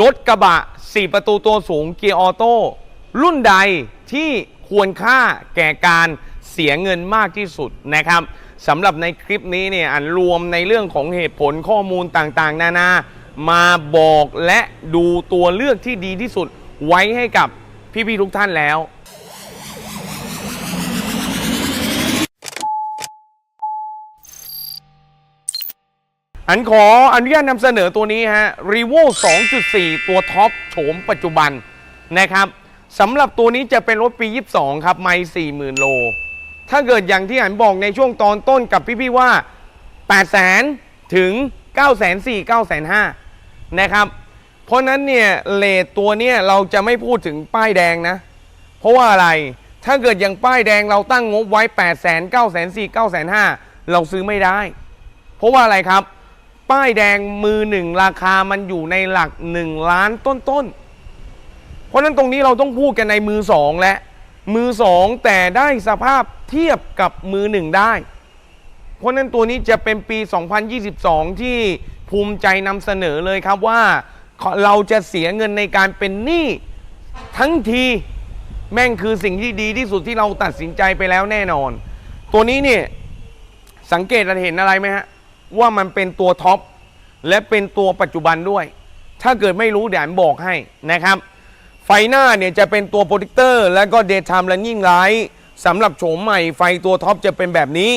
รถกระบะ 4 ประตูตัวสูงเกียร์ออโต้รุ่นใดที่ควรค่าแก่การเสียเงินมากที่สุดนะครับสำหรับในคลิปนี้เนี่ยอันรวมในเรื่องของเหตุผลข้อมูลต่างๆ นานามาบอกและดูตัวเลือกที่ดีที่สุดไว้ให้กับพี่ๆทุกท่านแล้ว อันขออนุญาตนำเสนอตัวนี้ฮะ r e v o 2.4 ตัวท็อปโฉมปัจจุบันนะครับสำหรับตัวนี้จะเป็นรถปี 22 ครับ ไม่ 40,000 โล ถ้าเกิดอย่างที่อันบอกในช่วงตอนต้นกับพี่ๆว่า 800,000 ถึง 9,400 9,500 นะครับ เพราะนั้นเนี่ยเลทตัวเนี้ยเราจะไม่พูดถึงป้ายแดงนะ เพราะว่าอะไรถ้าเกิดอย่างป้ายแดงเราตั้งงบไว้ 8 0 0 0 0 9 4 0 0 9 5 0 0 เราซื้อไม่ได้ เพราะว่าอะไรครับ ป้ายแดงมือหนึ่งราคามันอยู่ในหลัก1ล้านต้นๆ เพราะฉะนั้นตรงนี้เราต้องพูดกันในมือสองและมือสองแต่ได้สภาพเทียบกับมือหนึ่งได้ เพราะฉะนั้นตัวนี้จะเป็นปี 2022 ที่ภูมิใจนำเสนอเลยครับว่าเราจะเสียเงินในการเป็นหนี้ทั้งทีแม่งคือสิ่งที่ดีที่สุดที่เราตัดสินใจไปแล้วแน่นอน ตัวนี้เนี่ยสังเกตเห็นอะไรไหมฮะ ว่ามันเป็นตัวท็อปและเป็นตัวปัจจุบันด้วย ถ้าเกิดไม่รู้เดี๋ยวผมบอกให้นะครับ ไฟหน้าเนี่ยจะเป็นตัวโปรเจคเตอร์ และก็ Daytime Running Light สำหรับโฉมใหม่ไฟตัวท็อปจะเป็นแบบนี้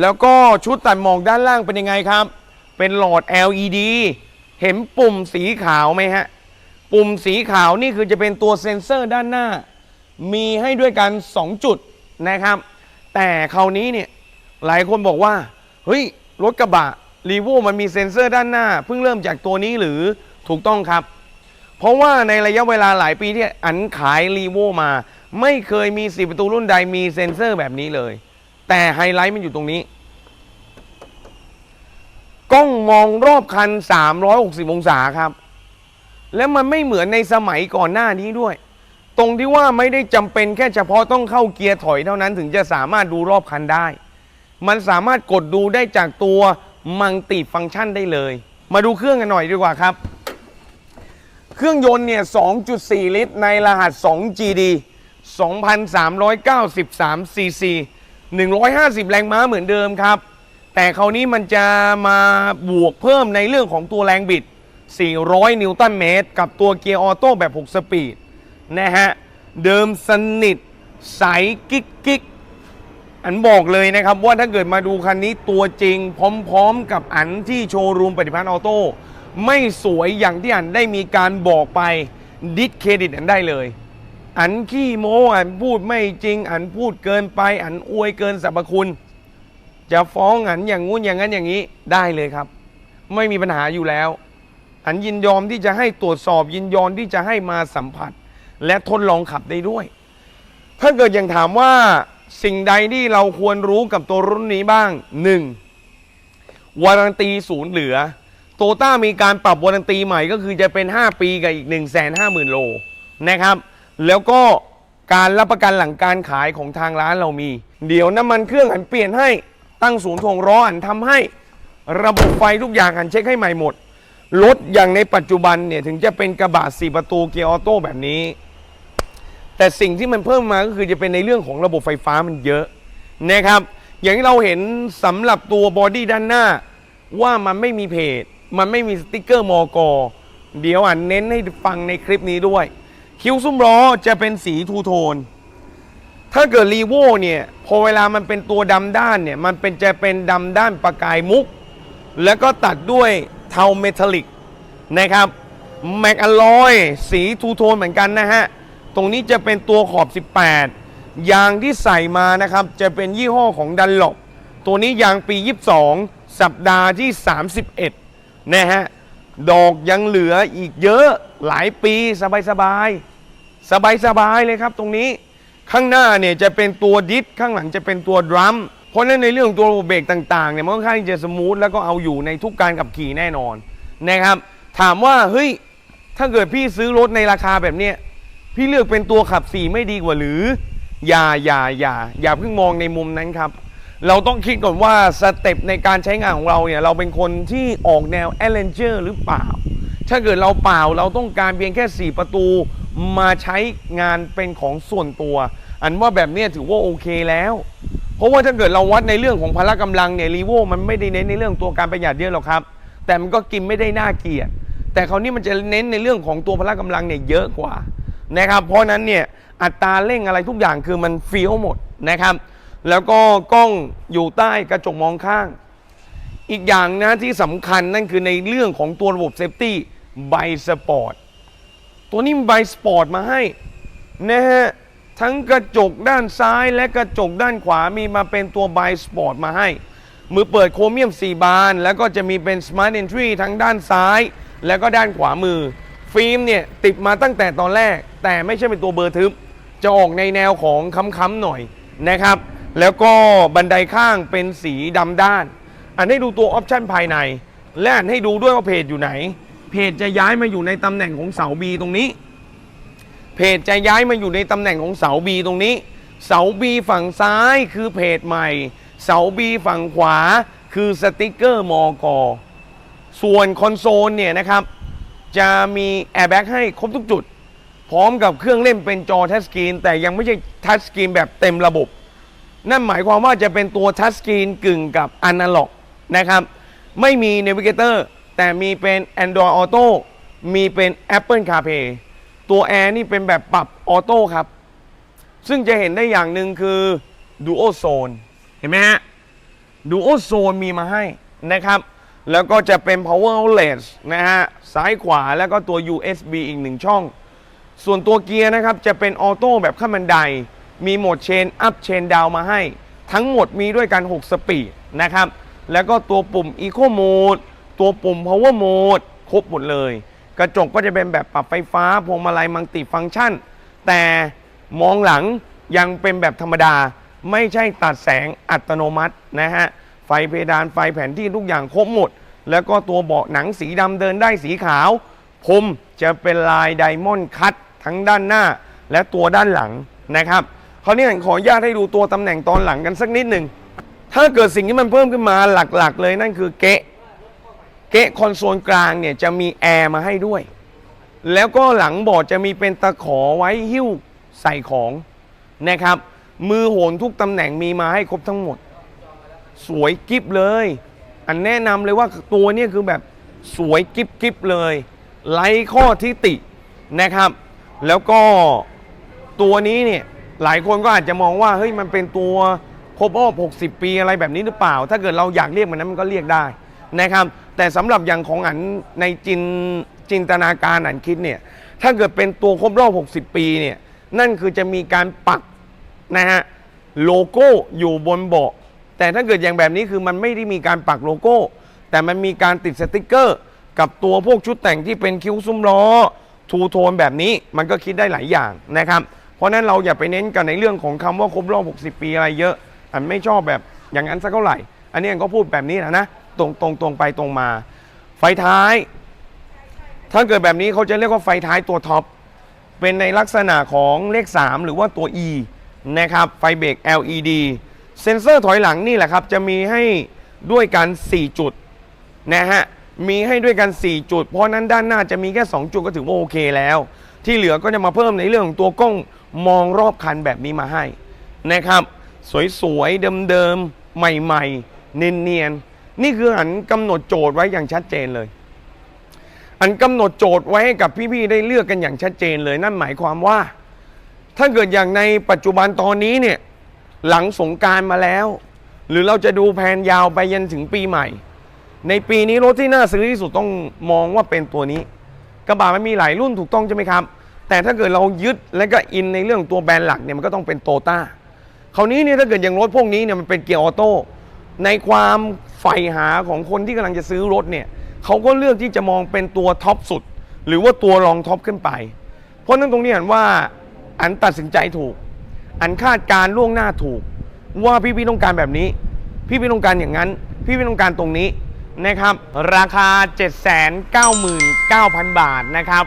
แล้วก็ชุดตัดหมอกด้านล่างเป็นยังไงครับ เป็นหลอด LED เห็นปุ่มสีขาวไหมฮะ ปุ่มสีขาวนี่คือจะเป็นตัวเซ็นเซอร์ด้านหน้า มีให้ด้วยกัน 2 จุดนะครับ แต่คราวนี้เนี่ยหลายคนบอกว่า เฮ้ย รถกระบะรีโวมันมีเซ็นเซอร์ด้านหน้า เพิ่งเริ่มจากตัวนี้หรือถูกต้องครับ เพราะว่าในระยะเวลาหลายปีที่อันขายรีโวมา ไม่เคยมีสีประตูรุ่นใดมีเซ็นเซอร์แบบนี้เลย แต่ไฮไลท์มันอยู่ตรงนี้กล้องมองรอบคัน 360 องศาครับ และมันไม่เหมือนในสมัยก่อนหน้านี้ด้วย ตรงที่ว่าไม่ได้จำเป็นแค่เฉพาะต้องเข้าเกียร์ถอยเท่านั้นถึงจะสามารถดูรอบคันได้ มันสามารถกดดูได้จากตัวมังติฟังก์ชันได้เลย มาดูเครื่องกันหน่อยดีกว่าครับ เครื่องยนต์เนี่ย 2.4 ลิตร ในรหัส 2GD 2,393 cc 150 แรงม้าเหมือนเดิมครับ แต่คราวนี้มันจะมาบวกเพิ่มในเรื่องของตัวแรงบิด 400 นิวตันเมตร กับตัวเกียร์ออโต้แบบ 6 สปีด นะฮะ เดิมสนิท ใสกิ๊กกิ๊ก อันบอกเลยนะครับว่าถ้าเกิดมาดูคันนี้ตัวจริง พร้อมๆ กับอันที่โชว์รูมปฏิพันธ์ออโต้ไม่สวยอย่างที่อันได้มีการบอกไปดิสเครดิตอันได้เลย อันขี้โม้อันพูดไม่จริง อันพูดเกินไป อันอวยเกินสรรพคุณ จะฟ้องอันอย่างงู้นอย่างนั้นอย่างนี้ได้เลยครับ ไม่มีปัญหาอยู่แล้ว อันยินยอมที่จะให้ตรวจสอบยินยอมที่จะให้มาสัมผัส และทดลองขับได้ด้วย ถ้าเกิดอย่างถามว่า สิ่งใดที่เราควรรู้กับตัวรุ่นนี้บ้าง 1. วารันตีศูนย์เหลือ โตต้ามีการปรับวารันตีใหม่ก็คือจะเป็น 5 ปีกับอีก 1 5 0 0 0 0 โลนะครับ แล้วก็การรับประกันหลังการขายของทางร้านเรามี เดี๋ยวน้ำมันเครื่องอันเปลี่ยนให้ตั้งศูนย์ถ่วงล้ออันทำให้ระบบไฟทุกอย่างอันเช็คให้ใหม่หมดรถอย่างในปัจจุบันเนี่ยถึงจะเป็นกระบะ4ประตูเกียร์ออโต้แบบนี้ แต่สิ่งที่มันเพิ่มมาก็คือจะเป็นในเรื่องของระบบไฟฟ้ามันเยอะนะครับ อย่างที่เราเห็นสำหรับตัวบอดี้ด้านหน้า ว่ามันไม่มีเพจ มันไม่มีสติกเกอร์มอกอเดี๋ยวอ่านเน้นให้ฟังในคลิปนี้ด้วย คิ้วซุ้มล้อจะเป็นสีทูโทน ถ้าเกิดรีโวเนี่ยพอเวลามันเป็นตัวดำด้านเนี่ยมันเป็นจะเป็นดำด้านประกายมุก แล้วก็ตัดด้วยเทาเมทัลลิกนะครับแมกอลลอยสีทูโทนเหมือนกันนะฮะ ตรงนี้จะเป็นตัวขอบ 18 ยางที่ใส่มานะครับ จะเป็นยี่ห้อของดันหลบตัวนี้ยางปี 22 สัปดาห์ที่ 31 นะฮะ ดอกยังเหลืออีกเยอะหลายปีสบายสบายสบายสบายเลยครับตรงนี้ข้างหน้าเนี่ยจะเป็นตัวดิสข้างหลังจะเป็นตัวดรัมเพราะฉะนั้นในเรื่องของตัวเบรกต่างๆเนี่ยมันค่อนข้างจะสมูทแล้วก็เอาอยู่ในทุกการขับขี่แน่นอนนะครับ ถามว่าเฮ้ยถ้าเกิดพี่ซื้อรถในราคาแบบเนี้ย พี่เลือกเป็นตัวขับสี่ไม่ดีกว่าหรือ อย่าอย่าอย่าอย่าเพิ่งมองในมุมนั้นครับ เราต้องคิดก่อนว่าสเต็ปในการใช้งานของเราเนี่ย เราเป็นคนที่ออกแนวแอเลนเจอร์หรือเปล่า ถ้าเกิดเราเปล่าเราต้องการเพียงแค่ 4 ประตูมาใช้งานเป็นของส่วนตัว อันว่าแบบนี้ถือว่าโอเคแล้ว เพราะว่าถ้าเกิดเราวัดในเรื่องของพละกำลังเนี่ยรีโวมันไม่ได้เน้นในเรื่องตัวการประหยัดเยอะหรอกครับ แต่มันก็กินไม่ได้น่าเกลียดแต่คราวนี้มันจะเน้นในเรื่องของตัวพละกำลังเนี่ยเยอะกว่า นะครับ เพราะนั้นเนี่ยอัตราเร่งอะไรทุกอย่างคือมันฟี้ยวหมดนะครับ แล้วก็กล้องอยู่ใต้กระจกมองข้าง อีกอย่างนะที่สำคัญนั่นคือในเรื่องของตัวระบบเซฟตี้ไบสปอร์ตตัวนี้ไบสปอร์ตมาให้นะฮะทั้งกระจกด้านซ้ายและกระจกด้านขวามีมาเป็นตัวไบสปอร์ตมาให้ มือเปิดโครเมียม 4 บาน แล้วก็จะมีเป็น Smart Entry ทั้งด้านซ้าย แล้วก็ด้านขวามือ ฟิล์มเนี่ยติดมาตั้งแต่ตอนแรก แต่ไม่ใช่เป็นตัวเบอร์ทึบ จะออกในแนวของค้ำๆหน่อยนะครับ แล้วก็บันไดข้างเป็นสีดำด้าน อันให้ดูตัวออปชันภายใน และอันให้ดูด้วยว่าเพจอยู่ไหน เพจจะย้ายมาอยู่ในตำแหน่งของเสา B ตรงนี้ เพจจะย้ายมาอยู่ในตำแหน่งของเสา B ตรงนี้ เสา B ฝั่งซ้ายคือเพจใหม่ เสา B ฝั่งขวาคือสติกเกอร์มอกอส่วนคอนโซลเนี่ยนะครับ จะมีแอร์แบ็กให้ครบทุกจุด พร้อมกับเครื่องเล่นเป็นจอทัชสกรีน แต่ยังไม่ใช่ทัชสกรีนแบบเต็มระบบ นั่นหมายความว่าจะเป็นตัวทัชสกรีนกึ่งกับอนาล็อกนะครับ ไม่มี Navigator แต่มีเป็น Android Auto มีเป็น Apple CarPlay ตัว Air นี่เป็นแบบปรับออโต้ครับ ซึ่งจะเห็นได้อย่างหนึ่งคือ Duo Zone เห็นไหมฮะ Duo Zone มีมาให้นะครับ แล้วก็จะเป็น Power Outlet นะฮะ ซ้ายขวาแล้วก็ตัว USB อีกหนึ่งช่อง ส่วนตัวเกียร์นะครับ จะเป็นออโต้แบบขั้นบันได มีโหมดเชนอัพเชนดาวมาให้ ทั้งหมดมีด้วยกัน 6 สปีดนะครับ แล้วก็ตัวปุ่ม Eco Mode ตัวปุ่ม Power Mode ครบหมดเลย กระจกก็จะเป็นแบบปรับไฟฟ้าพวงมาลัยมัลติฟังก์ชัน แต่มองหลังยังเป็นแบบธรรมดา ไม่ใช่ตัดแสงอัตโนมัตินะฮะ ไฟเพดานไฟแผนที่ทุกอย่างครบหมด แล้วก็ตัวเบาะหนังสีดำเดินได้สีขาวพรมจะเป็นลายไดมอนด์คัตทั้งด้านหน้าและตัวด้านหลังนะครับคราวนี้ขออนุญาตให้ดูตัวตำแหน่งตอนหลังกันสักนิดหนึ่งถ้าเกิดสิ่งที่มันเพิ่มขึ้นมาหลักๆ เลยนั่นคือเกะเกะคอนโซลกลางเนี่ยจะมีแอร์มาให้ด้วย แล้วก็หลังบอร์ดจะมีเป็นตะขอไว้หิ้วใส่ของนะครับ มือโหนทุกตำแหน่งมีมาให้ครบทั้งหมด สวยกิฟเลย อันแนะนำเลยว่าตัวนี้คือแบบสวยกิฟกิฟเลยไร้ข้อทิตินะครับ แล้วก็ตัวนี้เนี่ยหลายคนก็อาจจะมองว่าเฮ้ยมันเป็นตัวครบรอบ 60 ปีอะไรแบบนี้หรือเปล่า ถ้าเกิดเราอยากเรียกมันนั้นมันก็เรียกได้นะครับ แต่สำหรับอย่างของอันในจินจินตนาการอันคิดเนี่ย ถ้าเกิดเป็นตัวครบรอบ 60 ปีเนี่ย นั่นคือจะมีการปักนะฮะโลโก้อยู่บนเบาะ แต่ถ้าเกิดอย่างแบบนี้คือมันไม่ได้มีการปักโลโก้ แต่มันมีการติดสติกเกอร์ กับตัวพวกชุดแต่งที่เป็นคิ้วซุ้มล้อทูโทนแบบนี้มันก็คิดได้หลายอย่างนะครับ เพราะนั้นเราอย่าไปเน้นกันในเรื่องของคำว่าครบรอบ 60 ปีอะไรเยอะ อันไม่ชอบแบบอย่างนั้นสักเท่าไหร่ อันนี้ก็พูดแบบนี้นะนะตรงตรงตรงไปตรงมา ไฟท้าย ถ้าเกิดแบบนี้เขาจะเรียกว่าไฟท้ายตัวท็อปเป็นในลักษณะของเลข 3 หรือว่าตัว E นะครับไฟเบรก LED เซ็นเซอร์ถอยหลังนี่แหละครับ จะมีให้ด้วยกัน 4 จุดนะฮะ มีให้ด้วยกัน 4 จุด เพราะนั้นด้านหน้าจะมีแค่ 2 จุดก็ถือว่าโอเคแล้ว ที่เหลือก็จะมาเพิ่มในเรื่องของตัวกล้องมองรอบคันแบบนี้มาให้นะครับ สวยๆ เดิมๆ ใหม่ๆ เนียนๆ นี่คืออันกำหนดโจทย์ไว้อย่างชัดเจนเลยอันกำหนดโจทย์ไว้ให้กับพี่ๆได้เลือกกันอย่างชัดเจนเลยนั่นหมายความว่า ถ้าเกิดอย่างในปัจจุบันตอนนี้เนี่ย หลังสงการมาแล้ว หรือเราจะดูแผนยาวไปยันถึงปีใหม่ ในปีนี้รถที่น่าซื้อที่สุดต้องมองว่าเป็นตัวนี้ กระบะมันมีหลายรุ่นถูกต้องใช่ไหมครับ แต่ถ้าเกิดเรายึดและก็อินในเรื่องตัวแบรนด์หลักเนี่ยมันก็ต้องเป็นโตต้าคราวนี้เนี่ยถ้าเกิดอย่างรถพวกนี้เนี่ยมันเป็นเกียร์ออโต้ในความใฝ่หาของคนที่กำลังจะซื้อรถเนี่ยเขาก็เลือกที่จะมองเป็นตัวท็อปสุด หรือว่าตัวรองท็อปขึ้นไป เพราะนั้นตรงนี้อันว่าอันตัดสินใจถูก อันคาดการ์ล่วงหน้าถูก ว่าพี่พี่ต้องการแบบนี้ พี่พี่ต้องการอย่างนั้น พี่พี่ต้องการตรงนี้นะครับ ราคา 799,000 บาทนะครับ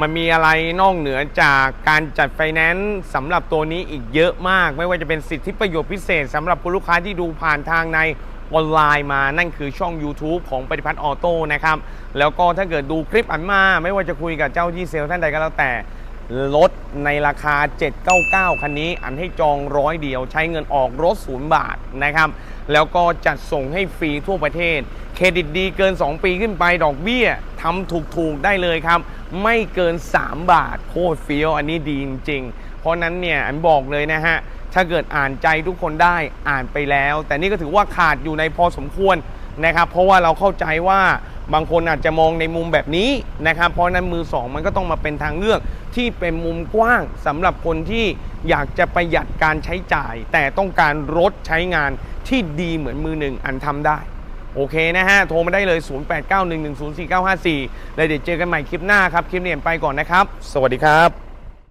มันมีอะไรนอกเหนือจากการจัดไฟแนนซ์สำหรับตัวนี้อีกเยอะมาก ไม่ว่าจะเป็นสิทธิประโยชน์พิเศษสำหรับคุณลูกค้าที่ดูผ่านทางในออนไลน์มา นั่นคือช่อง YouTube ของปฏิพัฒน์ออโต้นะครับ แล้วก็ถ้าเกิดดูคลิปอันมา ไม่ว่าจะคุยกับเจ้ายี่เซลท่านใดก็แล้วแต่ ลดในราคา 799 คันนี้ อันให้จองร้อยเดียว ใช้เงินออกรถศูนย์บาทนะครับ แล้วก็จัดส่งให้ฟรีทั่วประเทศ เครดิตดีเกิน 2 ปีขึ้นไปดอกเบี้ยทำถูกๆได้เลยครับ ไม่เกิน 3 บาท โคตรเฟี้ยวอันนี้ดีจริงๆ เพราะนั้นเนี่ยอันบอกเลยนะฮะ ถ้าเกิดอ่านใจทุกคนได้อ่านไปแล้ว แต่นี่ก็ถือว่าขาดอยู่ในพอสมควรนะครับ เพราะว่าเราเข้าใจว่า บางคนอาจจะมองในมุมแบบนี้นะครับ เพราะนั้นมือสองมันก็ต้องมาเป็นทางเลือกที่เป็นมุมกว้างสำหรับคนที่อยากจะประหยัดการใช้จ่าย แต่ต้องการรถใช้งานที่ดีเหมือนมือหนึ่งอันทำได้ โอเคนะฮะ โทรมาได้เลย 0891104954 แล้วเดี๋ยวเจอกันใหม่คลิปหน้าครับ คลิปนี้ไปก่อนนะครับ สวัสดีครับ